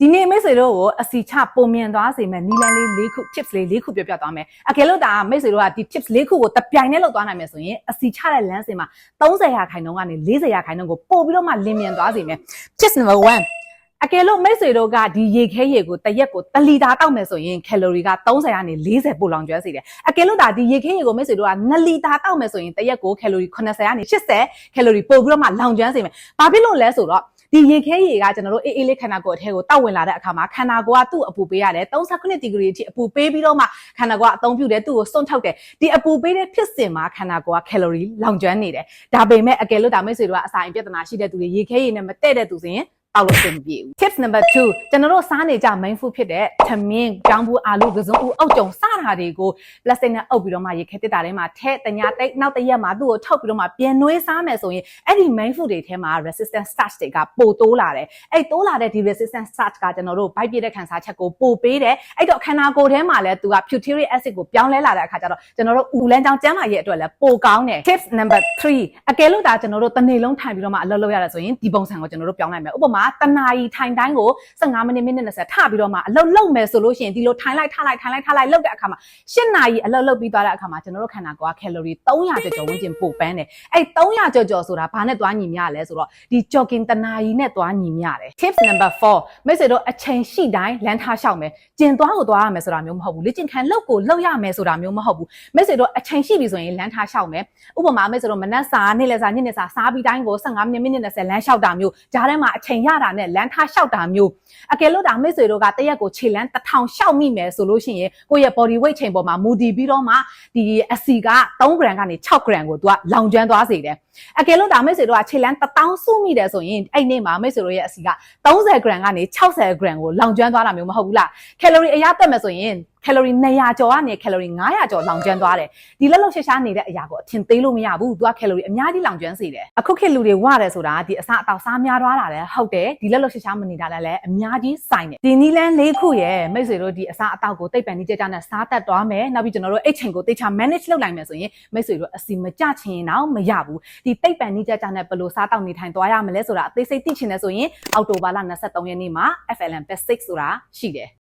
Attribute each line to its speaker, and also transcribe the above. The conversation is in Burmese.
Speaker 1: ဒီနေ့မိတ်ဆွေတို့ကိုအစီချပုံမြင်သွားစေမယ်နီလန်လေး၄ခု tips လေး၄ခုပြောပြသွားမယ်အကယ်လို့ဒါမိတ်ဆွေတို့ကဒီ tips ၄ခုကိုတပြိုင်တည်းလုပ်သွားနိုင်မယ်ဆိုရင်အစီချတဲ့လမ်းစဉ်မှာ30ရာခိုင်နှုန်းကနေ40ရာခိုင်နှုန်းကိုပို့ပြီးတော့မှလင်းမြန်သွားစေမယ် tips number 1အကယ်လို့မိတ်ဆွေတို့ကဒီရေခဲရေကိုတစ်ရက်ကို1လီတာတောက်မယ်ဆိုရင်ကယ်လိုရီက30ကနေ40ပိုလောင်ကျွမ်းစေတယ်အကယ်လို့ဒါဒီရေခဲရေကိုမိတ်ဆွေတို့က2လီတာတောက်မယ်ဆိုရင်တစ်ရက်ကိုကယ်လိုရီ80ကနေ80ကယ်လိုရီပို့ပြီးတော့မှလောင်ကျွမ်းစေမယ်ဘာဖြစ်လို့လဲဆိုတော့ ဒီရေခဲရေကကျွန်တော်တို့အေးအေးလေးခန္ဓာကိုယ်အထဲကိုတောက်ဝင်လာတဲ့အခါမှာခန္ဓာကိုယ်ကသူ့အပူပေးရတယ်39ဒီဂရီအထိအပူပေးပြီးတော့မှခန္ဓာကိုယ်ကအသုံးပြုတယ်သူ့ကိုစွန့်ထုတ်တယ်ဒီအပူပေးတဲ့ဖြစ်စဉ်မှာခန္ဓာကိုယ်ကကယ်လိုရီလောင်ကျွမ်းနေတယ်ဒါပေမဲ့အကယ်လို့ဒါမိတ်ဆွေတို့ကအစာအိမ်ပြဿနာရှိတဲ့သူတွေရေခဲရေနဲ့မတည့်တဲ့သူဆိုရင် တောက်လို့အဆင်မပြေဘူး tips number 2ကျွန်တော်တို့စားနေကြ main food ဖြစ်တဲ့သမင်းကြောင်းဘူးအာလူကစုံဦးအုတ်ကြုံစတာတွေကို plastic နဲ့အုပ်ပြီးတော့မှရေခဲတစ်တာထဲမှာထည့်တညာတိတ်နောက်တစ်ရက်မှာသူ့ကိုထုတ်ပြီးတော့မှပြန်နှွေးစားမယ်ဆိုရင်အဲ့ဒီ main food တွေထဲမှာ resistant starch တွေကပိုတိုးလာတယ်အဲ့တိုးလာတဲ့ဒီ resistant starch ကကျွန်တော်တို့ဗိုက်ပြည့်တဲ့ခံစားချက်ကိုပိုပေးတယ်အဲ့တော့ခန္ဓာကိုယ်ထဲမှာလည်းသူက butyric acid ကိုပြောင်းလဲလာတဲ့အခါကျတော့ကျွန်တော်တို့ဦးလန်းချောင်းကျန်းမာရေးအတွက်လည်းပိုကောင်းတယ် tips number 3အကယ်လို့ဒါကျွန်တော်တို့တစ်နေ့လုံးထိုင်ပြီးတော့မှအလုပ်လုပ်ရတာဆိုရင်ဒီပုံစံကိုကျွန်တော်တို့ပြောင်းလိုက်မယ်ဥပမာတနာရီထိုင်တိုင်းကို15မိနစ်မိနစ်20ထပြီးတော့မှအလုပ်လုပ်မယ်ဆိုလို့ရှိရင်ဒီလိုထိုင်လိုက်ထလိုက်ထိုင်လိုက်ထလိုက်လုပ်တဲ့အခါမှာ8နာရီအလုပ်လုပ်ပြီးသွားတဲ့အခါမှာကျွန်တော်တို့ခန္ဓာကိုယ်ကကယ်လိုရီ300ကျော်ကျော်ဝန်းကျင်ပိုပန်းတယ်အဲ့300ကျော်ကျော်ဆိုတာဘာနဲ့သွားညီမျှလဲဆိုတော့ဒီ jogging တနာရီနဲ့သွားညီမျှတယ် tips number 4မိတ်ဆွေတို့အချိန်ရှိတိုင်းလမ်းထားလျှောက်မယ်ကျင်သွားကိုသွားရမယ်ဆိုတာမျိုးမဟုတ်ဘူးလေ့ကျင့်ခန်းလုပ်ကိုလုပ်ရမယ်ဆိုတာမျိုးမဟုတ်ဘူးမိတ်ဆွေတို့အချိန်ရှိပြီဆိုရင်လမ်းထားလျှောက်မယ်ဥပမာမိတ်ဆွေတို့မနက်စာနေ့လယ်စာညနေစာစားပြီးတိုင်းကို15မိနစ်မိနစ်20လမ်းလျှောက်တာမျိုးဂျားထဲမှာအချိန်ရတာနဲ့လမ်းထားလျှောက်တာမျိုးအကယ်လို့ဒါမိတ်ဆွေတို့ကတရက်ကိုခြေလမ်း1000လျှောက်မိမယ်ဆိုလို့ရှိရင်ကိုယ့်ရဲ့ body weight ချိန်ပေါ်မှာမူတည်ပြီးတော့မှဒီအစီက3 gram ကနေ6 gram ကိုသူကလောင်ကျွမ်းသွားစေတယ်အကယ်လို့ဒါမိတ်ဆွေတို့ကခြေလမ်း1000စုမိတယ်ဆိုရင်အဲ့နေ့မှာမိတ်ဆွေတို့ရဲ့အစီက30 gram ကနေ60 gram ကိုလောင်ကျွမ်းသွားတာမျိုးမဟုတ်ဘူးလားကယ်လိုရီအရတက်မယ်ဆိုရင် ကယ်လိုရီ200ကျော်ကနေကယ်လိုရီ900ကျော်လောင်ကျွမ်းသွားတယ်ဒီလက်လို့ရှာရှားနေတဲ့အရာကိုအထင်သေးလို့မရဘူးသူကကယ်လိုရီအများကြီးလောင်ကျွမ်းစေတယ်အခုခေတ်လူတွေဝရတယ်ဆိုတာဒီအစအတော့စားများသွားတာလည်းဟုတ်တယ်ဒီလက်လို့ရှာရှားမနေတာလည်းလည်းအများကြီးဆိုင်တယ်ဒီနီလန်း၄ခုရဲ့မိတ်ဆွေတို့ဒီအစအတော့ကိုတိတ်ပန်နေကြကြနဲ့စားတတ်သွားမယ်နောက်ပြီးကျွန်တော်တို့အိတ်ချိန်ကိုတိတ်ချ manage လုပ်နိုင်မယ်ဆိုရင်မိတ်ဆွေတို့အစီမကြချင်တော့မရဘူးဒီတိတ်ပန်နေကြကြနဲ့ဘယ်လိုစားတောက်နေထိုင်သွားရမလဲဆိုတာအသေးစိတ်သိချင်တယ်ဆိုရင်အောက်တိုဘာလ23ရက်နေ့မှာ FLN Basic ဆိုတာရှိတယ်